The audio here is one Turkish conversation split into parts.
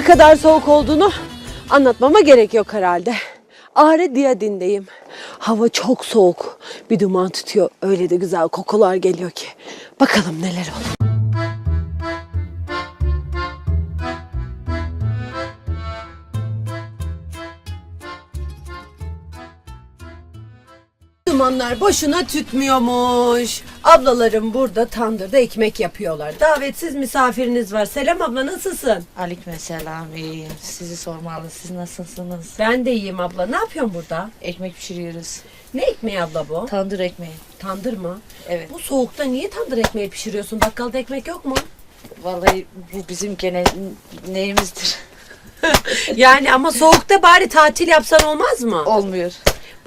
ne kadar soğuk olduğunu anlatmama gerek yok herhalde. Ağrı Diyadin'deyim. Hava çok soğuk. Bir duman tutuyor. Öyle de güzel kokular geliyor ki. Bakalım neler olur. Dumanlar boşuna tütmüyormuş. Ablalarım burada tandırda ekmek yapıyorlar. Davetsiz misafiriniz var. Selam abla nasılsın? Aleykümselam iyiyim. Sizi sormalı. Siz nasılsınız? Ben de iyiyim abla. Ne yapıyorsun burada? Ekmek pişiriyoruz. Ne ekmeği abla bu? Tandır ekmeği. Tandır mı? Evet. Bu soğukta niye tandır ekmeği pişiriyorsun? Bakkalda ekmek yok mu? Vallahi bu bizim gene neyimizdir. Yani ama soğukta bari tatil yapsan olmaz mı? Olmuyor.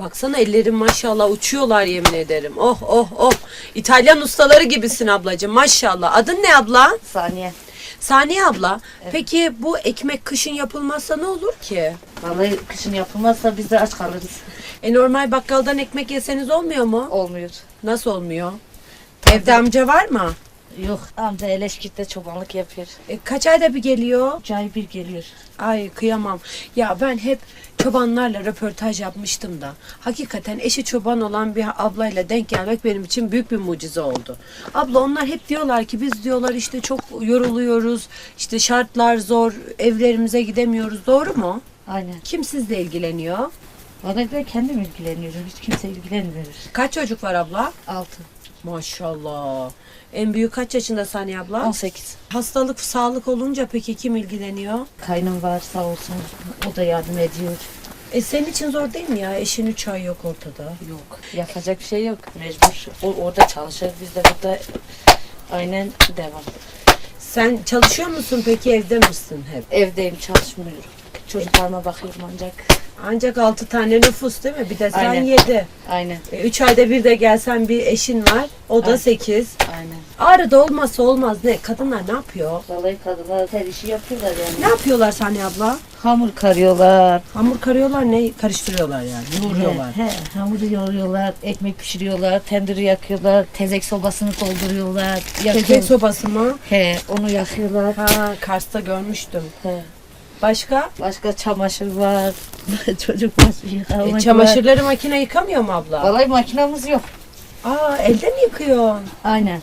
Baksana ellerim maşallah uçuyorlar yemin ederim. Oh oh oh. İtalyan ustaları gibisin ablacığım maşallah. Adın ne abla? Saniye. Saniye abla. Peki bu ekmek kışın yapılmazsa ne olur ki? Vallahi kışın yapılmazsa biz de aç kalırız. E normal bakkaldan ekmek yeseniz olmuyor mu? Olmuyor. Nasıl olmuyor? Evde amca var mı? Yok. Amca Eleşkirt'te çobanlık yapıyor. E, kaç ayda bir geliyor? Üç ay bir geliyor. Ay kıyamam. Ya ben hep çobanlarla röportaj yapmıştım da. Hakikaten eşi çoban olan bir ablayla denk gelmek benim için büyük bir mucize oldu. Abla onlar hep diyorlar ki biz diyorlar işte çok yoruluyoruz. işte şartlar zor. Evlerimize gidemiyoruz. Doğru mu? Aynen. Kim sizle ilgileniyor? Vallahi ben kendim ilgileniyorum. Hiç kimse ilgilenmiyor. Kaç çocuk var abla? Altı. Maşallah. En büyük kaç yaşında Saniye abla? 18. Hastalık, sağlık olunca peki kim ilgileniyor? Kaynım var sağ olsun. O da yardım ediyor. E senin için zor değil mi ya? Eşin üç ay yok ortada. Yok. Yapacak bir şey yok. Mecbur. O orada çalışır. Biz de burada aynen devam. Sen çalışıyor musun peki evde misin hep? Evdeyim çalışmıyorum. Çocuklarıma bakıyorum ancak. Ancak altı tane nüfus değil mi? Bir de sen Aynen. yedi. Aynen. E, üç ayda bir de gelsen bir eşin var. O da Aynen. sekiz. Aynen. Ağrı'da olmazsa olmaz ne? Kadınlar ne yapıyor? Vallahi kadınlar her işi yapıyorlar yani. Ne yapıyorlar Saniye abla? Hamur karıyorlar. Hamur karıyorlar ne? Karıştırıyorlar yani. Yoğuruyorlar. He, he, hamuru yoğuruyorlar, ekmek pişiriyorlar, tendiri yakıyorlar, tezek sobasını dolduruyorlar. Tezek Yakıyor. sobası mı? He, onu yakıyorlar. Ha, Kars'ta görmüştüm. He. Başka? Başka çamaşır var. Çocuk yıkamak E, çamaşırları makine yıkamıyor mu abla? Vallahi makinamız yok. Aa elde mi yıkıyorsun? Aynen.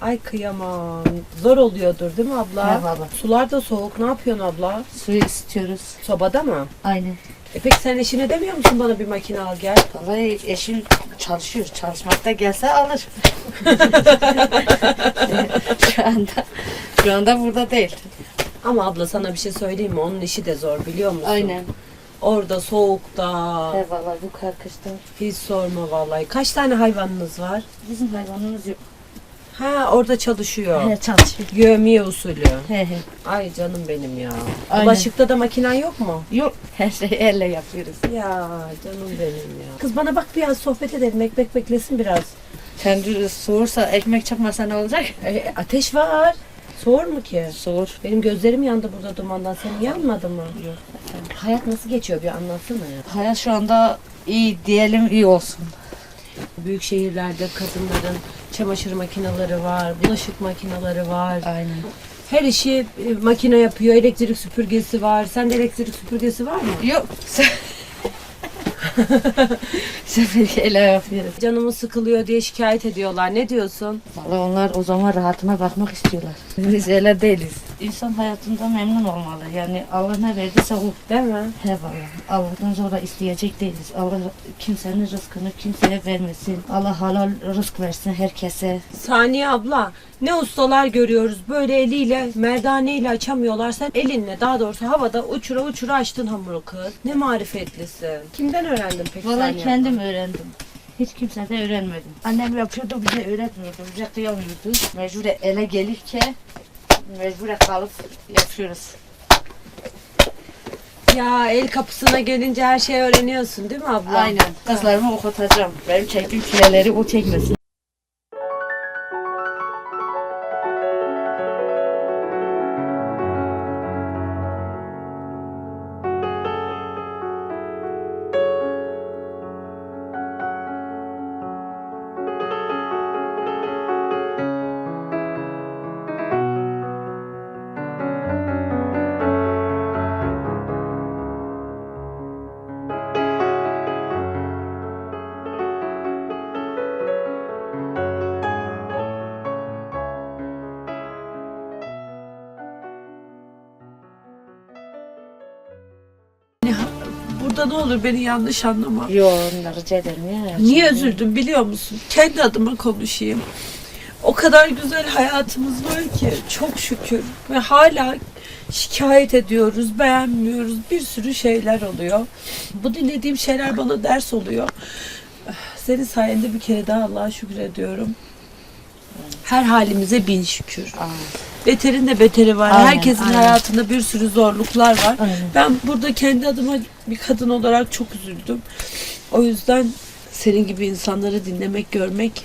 Ay kıyamam. Zor oluyordur değil mi abla? He valla. Sular da soğuk. Ne yapıyorsun abla? Suyu ısıtıyoruz. Sobada mı? Aynen. E peki sen eşine demiyor musun bana bir makine al gel? Vallahi eşim çalışıyor. Çalışmakta gelse alır. şu anda şu anda burada değil. Ama abla sana bir şey söyleyeyim mi? Onun işi de zor biliyor musun? Aynen. Orada soğukta. He vallahi bu karkışta. Hiç sorma vallahi. Kaç tane hayvanınız var? Bizim hayvanımız yok. Ha orada çalışıyor. He çalışıyor. Yövmiye usulü. He he. Ay canım benim ya. Aynen. Bulaşıkta da makinen yok mu? Yok. Her şeyi elle yapıyoruz. Ya canım benim ya. Kız bana bak biraz sohbet edelim. Ekmek beklesin biraz. Kendi soğursa ekmek çakmasa ne olacak? E, ateş var. Soğur mu ki? Soğur. Benim gözlerim yandı burada dumandan. Senin yanmadı mı? Yok. Hayat nasıl geçiyor bir anlatsana ya. Hayat şu anda iyi diyelim iyi olsun. Büyük şehirlerde kadınların çamaşır makineleri var, bulaşık makineleri var. Aynen. Her işi e, makine yapıyor, elektrik süpürgesi var. Sende elektrik süpürgesi var mı? Yok. Sefer ele yapıyoruz. Canımız sıkılıyor diye şikayet ediyorlar. Ne diyorsun? Valla onlar o zaman rahatına bakmak istiyorlar. Biz öyle değiliz. İnsan hayatında memnun olmalı. Yani Allah ne verdiyse o. Değil mi? He valla. Allah'tan sonra isteyecek değiliz. Allah kimsenin rızkını kimseye vermesin. Allah halal rızk versin herkese. Saniye abla, ne ustalar görüyoruz. Böyle eliyle, merdaneyle açamıyorlar. Sen elinle, daha doğrusu havada uçura uçura açtın hamuru kız. Ne marifetlisin. Kimden öğrendin peki Vallahi Saniye kendim öğrendim. Hiç kimseden öğrenmedim. Annem yapıyordu bize öğretmiyordu. Bize kıyamıyordu. Mecbur ele gelirken mecbur kalıp yapıyoruz. Ya el kapısına gelince her şeyi öğreniyorsun değil mi abla? Aynen. Kızlarımı okutacağım. Benim çektiğim çileleri o çekmesin. Ne olur beni yanlış anlama. Yo onları rica ederim ya. Niye üzüldüm biliyor musun? Kendi adıma konuşayım. O kadar güzel hayatımız var ki çok şükür ve hala şikayet ediyoruz, beğenmiyoruz. Bir sürü şeyler oluyor. Bu dinlediğim şeyler bana ders oluyor. Senin sayende bir kere daha Allah'a şükür ediyorum. Her halimize bin şükür. Aa, Beterin de beteri var. Aynen, Herkesin aynen. hayatında bir sürü zorluklar var. Aynen. Ben burada kendi adıma bir kadın olarak çok üzüldüm. O yüzden senin gibi insanları dinlemek, görmek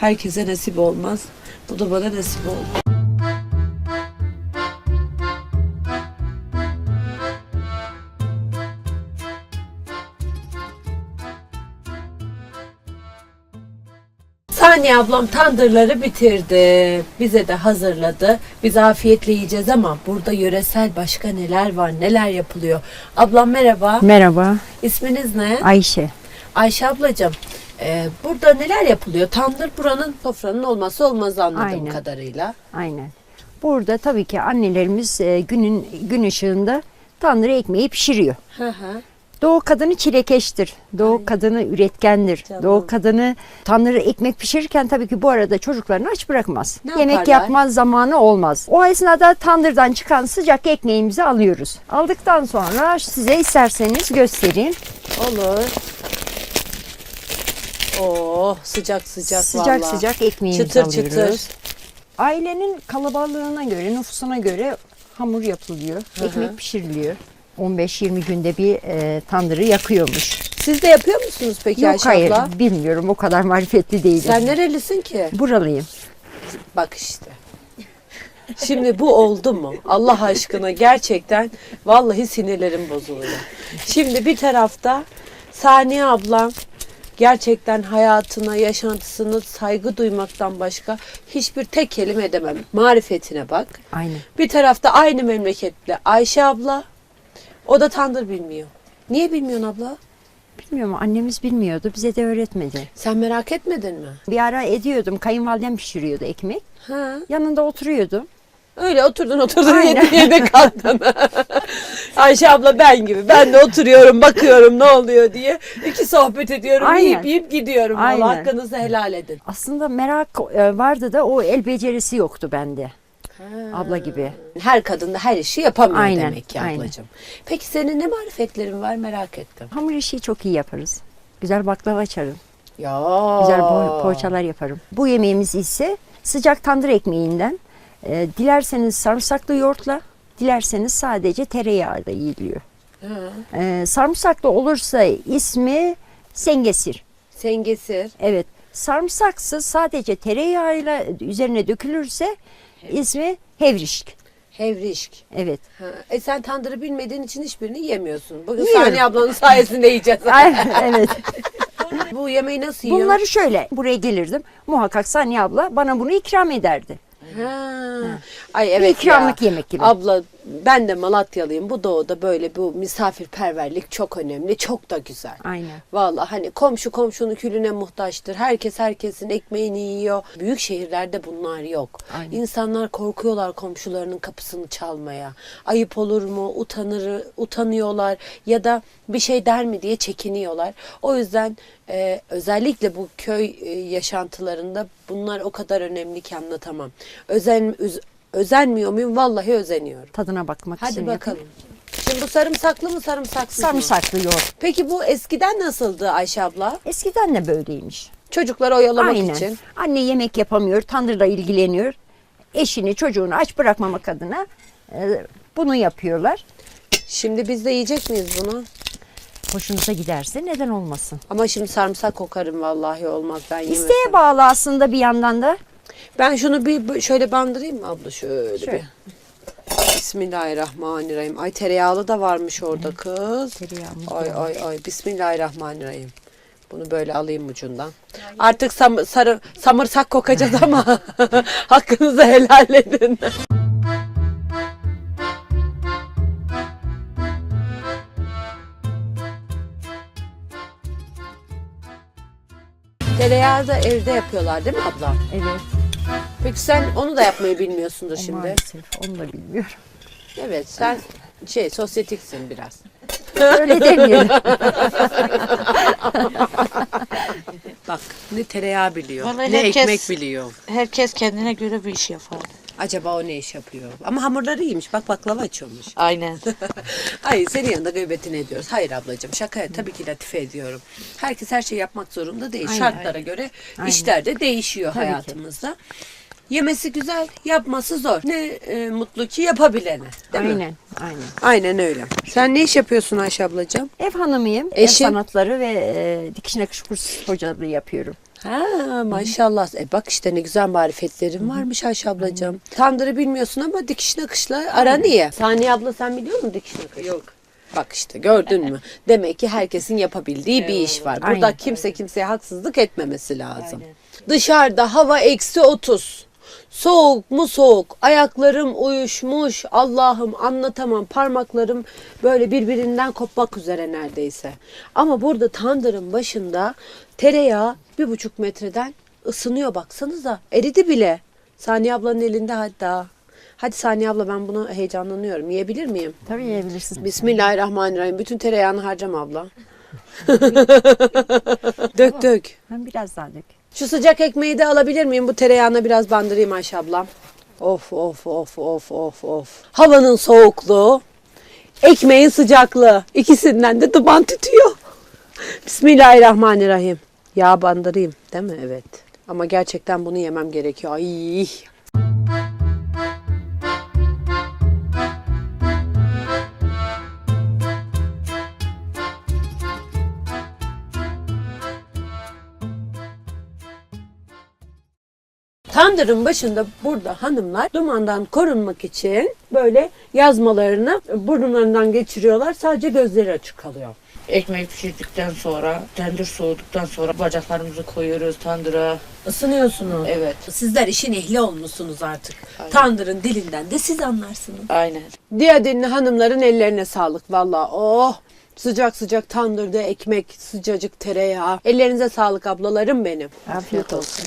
herkese nasip olmaz. Bu da bana nasip oldu. Saniye ablam tandırları bitirdi. Bize de hazırladı. Biz afiyetle yiyeceğiz ama burada yöresel başka neler var, neler yapılıyor. Ablam merhaba. Merhaba, İsminiz ne? Ayşe. Ayşe ablacığım. e, burada neler yapılıyor? Tandır buranın sofranın olması olmaz anladığım Aynen. kadarıyla. Aynen. Burada tabii ki annelerimiz e, günün gün ışığında tandır ekmeği pişiriyor. Hı hı. Doğu kadını çilekeştir. Doğu kadını üretkendir. Canım. Doğu kadını tandır ekmek pişirirken tabii ki bu arada çocuklarını aç bırakmaz. Ne Yemek yaparlar? yapmaz zamanı olmaz. O esnada tandırdan çıkan sıcak ekmeğimizi alıyoruz. Aldıktan sonra size isterseniz göstereyim. Olur. Oh sıcak sıcak sıcak vallahi. sıcak ekmeğimizi Çıtır alıyoruz. çıtır. Ailenin kalabalığına göre, nüfusuna göre hamur yapılıyor. Hı hı. Ekmek pişiriliyor. 15-20 günde bir e, tandırı yakıyormuş. Siz de yapıyor musunuz peki Yok Ayşe hayır abla? bilmiyorum o kadar marifetli değilim. Sen nerelisin ki? Buralıyım. Bak işte. Şimdi bu oldu mu? Allah aşkına gerçekten vallahi sinirlerim bozuluyor. Şimdi bir tarafta Saniye ablam gerçekten hayatına, yaşantısına saygı duymaktan başka hiçbir tek kelime edemem. Marifetine bak. Aynen. Bir tarafta aynı memleketli Ayşe abla. O da tandır bilmiyor. Niye bilmiyorsun abla? Bilmiyorum annemiz bilmiyordu bize de öğretmedi. Sen merak etmedin mi? Bir ara ediyordum kayınvalidem pişiriyordu ekmek. Ha. Yanında oturuyordum. Öyle oturdun oturdun Aynen. yedi yedi kalktın. Ayşe abla ben gibi. Ben de oturuyorum bakıyorum ne oluyor diye. İki sohbet ediyorum Aynen. yiyip yiyip gidiyorum. Allah Aynen. hakkınızı helal edin. Aslında merak e, vardı da o el becerisi yoktu bende. Abla gibi. Her kadın da her işi yapamıyor Aynen, demek ki aynen. ablacığım. Peki senin ne marifetlerin var merak ettim. Hamur işi çok iyi yaparız. Güzel baklava açarım. Ya. Güzel po- poğaçalar yaparım. Bu yemeğimiz ise sıcak tandır ekmeğinden. e, dilerseniz sarımsaklı yoğurtla, dilerseniz sadece tereyağıyla yiyiliyor. Ha. E, sarımsaklı olursa ismi sengesir. Sengesir. Evet. Sarımsaksız sadece tereyağıyla üzerine dökülürse ismi hevrişk. Hevrişk. Evet. Ha. E sen tandırı bilmediğin için hiçbirini yemiyorsun. Bugün Yiyorum. Saniye ablanın sayesinde yiyeceğiz. Ay, evet. Bu yemeği nasıl yiyor? Bunları şöyle buraya gelirdim. Muhakkak Saniye abla bana bunu ikram ederdi. Ha. Ay Bir evet ikramlık ya. yemek gibi. Abla ben de Malatyalıyım. Bu doğuda böyle bu misafirperverlik çok önemli. Çok da güzel. Aynen. Vallahi hani komşu komşunun külüne muhtaçtır. Herkes herkesin ekmeğini yiyor. Büyük şehirlerde bunlar yok. Aynen. İnsanlar korkuyorlar komşularının kapısını çalmaya. Ayıp olur mu? Utanır, utanıyorlar ya da bir şey der mi diye çekiniyorlar. O yüzden e, özellikle bu köy e, yaşantılarında bunlar o kadar önemli ki anlatamam. Özen üz- özenmiyor muyum? Vallahi özeniyorum. Tadına bakmak Hadi için bakalım. yapın. Şimdi bu sarımsaklı mı sarımsaksız mı? Sarımsaklı yoğurt. Peki bu eskiden nasıldı Ayşe abla? Eskiden de böyleymiş. Çocukları oyalamak Aynen. için. Anne yemek yapamıyor, tandırla ilgileniyor. Eşini, çocuğunu aç bırakmamak adına e, bunu yapıyorlar. Şimdi biz de yiyecek miyiz bunu? Hoşunuza giderse neden olmasın? Ama şimdi sarımsak kokarım vallahi olmaz ben yemesem. İsteğe bağlı aslında bir yandan da. Ben şunu bir şöyle bandırayım mı abla şöyle, Şöyle. bir. Bismillahirrahmanirrahim. Ay tereyağlı da varmış orada kız. Tereyağımız Ay var. ay ay Bismillahirrahmanirrahim. Bunu böyle alayım ucundan. Artık sam sarı samırsak kokacağız ama hakkınızı helal edin. Tereyağı da evde yapıyorlar değil mi abla? Evet. Peki sen onu da yapmayı bilmiyorsundur o şimdi. Maalesef onu da bilmiyorum. Evet sen şey sosyetiksin biraz. Öyle demeyelim. Bak ne tereyağı biliyor, Vallahi ne herkes- ekmek biliyor. Herkes kendine göre bir iş yapar. Acaba o ne iş yapıyor? Ama hamurları iyiymiş. Bak baklava açıyormuş. Aynen. Hayır senin yanında gıybetini ediyoruz. Hayır ablacığım şaka tabii ki latife ediyorum. Herkes her şeyi yapmak zorunda değil. Aynen. Şartlara göre işler de değişiyor Tabii ki. hayatımızda. Yemesi güzel, yapması zor. Ne e, mutlu ki yapabilene. Değil mi? Aynen, aynen. Aynen öyle. Sen ne iş yapıyorsun Ayşe ablacığım? Ev hanımıyım. Eşin? Ev sanatları ve e, dikiş nakış kursu hocalığı yapıyorum. Ha maşallah. E bak işte ne güzel marifetlerin varmış Ayşe ablacığım. Tandırı bilmiyorsun ama dikiş nakışla aran iyi. Saniye abla sen biliyor musun dikiş nakış? Yok. Bak işte gördün mü? Demek ki herkesin yapabildiği bir iş var. Burada Aynen. kimse kimseye haksızlık etmemesi lazım. Dışarıda hava eksi 30. Soğuk mu soğuk, ayaklarım uyuşmuş, Allah'ım anlatamam, parmaklarım böyle birbirinden kopmak üzere neredeyse. Ama burada tandırın başında tereyağı bir buçuk metreden ısınıyor baksanıza, eridi bile. Saniye ablanın elinde hatta. Hadi Saniye abla ben bunu heyecanlanıyorum, yiyebilir miyim? Tabii yiyebilirsiniz. Bismillahirrahmanirrahim, bütün tereyağını harcama abla. dök dök. Ben biraz daha dök. Şu sıcak ekmeği de alabilir miyim? Bu tereyağına biraz bandırayım Ayşe ablam. Of of of of of of. Havanın soğukluğu, ekmeğin sıcaklığı. ikisinden de duman tütüyor. Bismillahirrahmanirrahim. Yağ bandırayım değil mi? Evet. Ama gerçekten bunu yemem gerekiyor. Ay. Tandırın başında burada hanımlar dumandan korunmak için böyle yazmalarını burunlarından geçiriyorlar. Sadece gözleri açık kalıyor. Ekmek pişirdikten sonra, tendir soğuduktan sonra bacaklarımızı koyuyoruz tandıra. Isınıyorsunuz. Evet. Sizler işin ehli olmuşsunuz artık. Tandırın dilinden de siz anlarsınız. Aynen. Diyadinli hanımların ellerine sağlık valla. Oh sıcak sıcak tandırda ekmek, sıcacık tereyağı. Ellerinize sağlık ablalarım benim. Afiyet olsun.